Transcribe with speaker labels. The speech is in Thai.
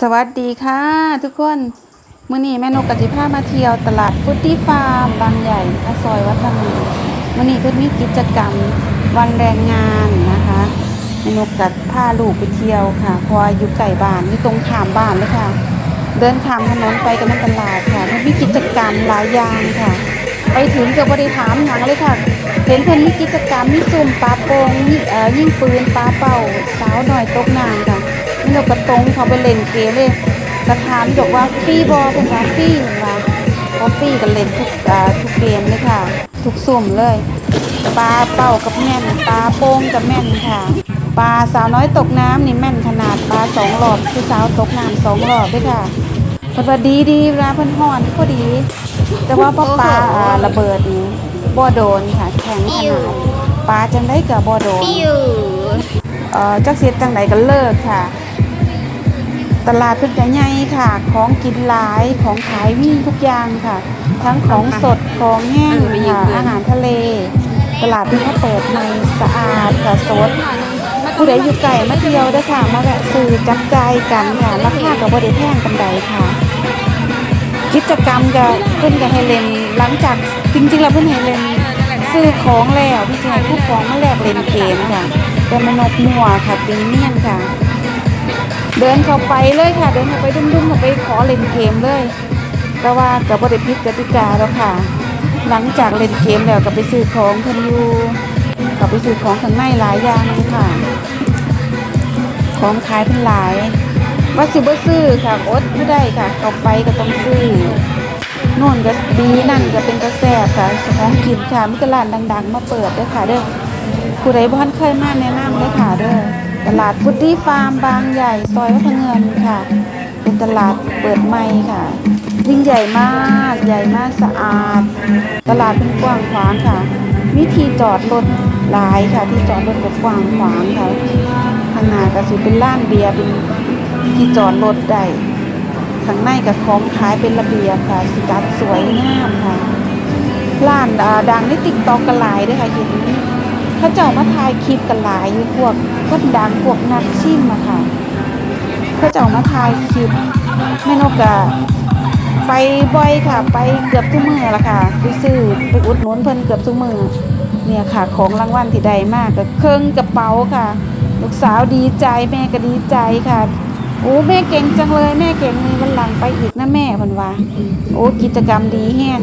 Speaker 1: สวัสดีค่ะ ทุกคนมื้อนี้แม่นกกสิพามาเที่ยวตลาดฟุตตี้ฟาร์มบางใหญ่พระซอยวัฒนามื้อนี้เพิ่นมีกิจกรรมวันแรงงานนะคะแม่นกกัดพาลูกไปเที่ยวค่ะพราะว่าอยู่ใกล้บ้านอยู่ตรงข้ามบ้านเลยค่ะ เดินข้ามถนนไปกันในตลาดค่ะเพิ่นมีกิจกรรมหลายอย่างค่ะ ไปถึงก็บ่ได้ถามหยังเลยค่ะ เห็นเพิ่นมีกิจกรรมมีซุ่มปลาโปงมีเอ่อยิงปืนปลาเป่าสาวหน่อยตกน้ำค่ะ นี่เราก็ตรงเขาไปเล่นเกมเลยสถานบอกว่าฟรีบอเป็นว่าฟรีเห็นว่าพอฟรีก็เล่นทุกอ่าทุกเกมเลยค่ะ ทุกสุ่มเลยปลาเป่ากับแม่นปลาโป่งกับแม่นค่ะปลาสาวน้อยตกน้ำนี่แม่นขนาดปลาสองหลอดคือสาวตกน้ำสองหลอดด้วยค่ะเพิ่นว่าดีดีเวลาเพิ่นฮ้อนก็ดี แต่ว่าพอปลาอ่าระเบิดนี่บ่โดนค่ะแข็งขนาดปลาจังได้กับบ่โดน
Speaker 2: ปิ้ว
Speaker 1: เอ่อจักเสียจังไหนก็เลิกค่ะ ตลาดเพิ่นจะใหญ่ค่ะ ของกินหลายของขายมีทุกอย่างค่ะ ทั้งของสดของแห้งค่ะอาหารทะเล ตลาดที่เขาเปิดใหม่สะอาดค่ะสดผู้ใดอยู่ไก่มาเที่ยวเด้อค่ะ มาแวะซื้อจับจ่ายกันค่ะราคาก็บ่ได้แพงปานใดค่ะ กิจกรรมก็เพิ่นก็ให้เล่นหลังจากจริงๆแล้วเพิ่นให้เล่นซื้อของแล้วพี่ชายผู้ของมาแลกเล่นเกมค่ะแต่มนกมัวค่ะเป็นเมี่ยนค่ะ เดินเข้าไปเลยค่ะ เดินเข้าไปดุ้มๆเข้าไปขอเล่นเกมเลย แต่ว่าก็บ่ได้ผิดกติกาแล้วค่ะ หลังจากเล่นเกมแล้วก็ไปซื้อของเพิ่นอยู่ก็ไปซื้อของข้างในหลายอย่างเลยค่ะ ของขายเป็นหลายว่าสิบ่ซื้อค่ะอดไม่ได้ค่ะเข้าไปก็ต้องซื้อนู่นก็ดีนั่นก็เป็นกระแสค่ะของกินค่ะมีตลาดดัง ๆ มาเปิดเด้อค่ะเด้อผู้ใดบ่ทันเคยมาแนะนำเด้อค่ะเด้อ ตลาดฟุตตี้ฟาร์มบางใหญ่ซอยวัฒเงินค่ะ เป็นตลาดเปิดใหม่ค่ะ ยิ่งใหญ่มากใหญ่มากสะอาด ตลาดเป็นกว้างขวางค่ะ มีที่จอดรถหลายค่ะ ที่จอดรถก็กว้างขวางค่ะข้างหน้าก็สิเป็นร้านเบียร์เป็นที่จอดรถได้ข้างในกับของขายเป็นระเบียบค่ะสจัดสวยงามค่ะร้านดังในติ๊กต็อกกันหลายด้วยค่ะเห็น เขาเจ้ามาถ่ายคลิปกันหลายอยู่พวกคนดังพวกนักชิมอะค่ะเขาเจ้ามาถ่ายคลิปแม่นกกะไปบ่อยค่ะ ไปเกือบทุกมือละค่ะไปซื้อไปอุดหนุนเพิ่นเกือบทุกมือเนี่ยค่ะ ของรางวัลที่ได้มากก็เครื่องกระเป๋าค่ะ ลูกสาวดีใจแม่ก็ดีใจค่ะโอ้แม่เก่งจังเลย แม่เก่งมีวันหลังไปอีกนะแม่เพิ่นว่าโอ้กิจกรรมดีแฮง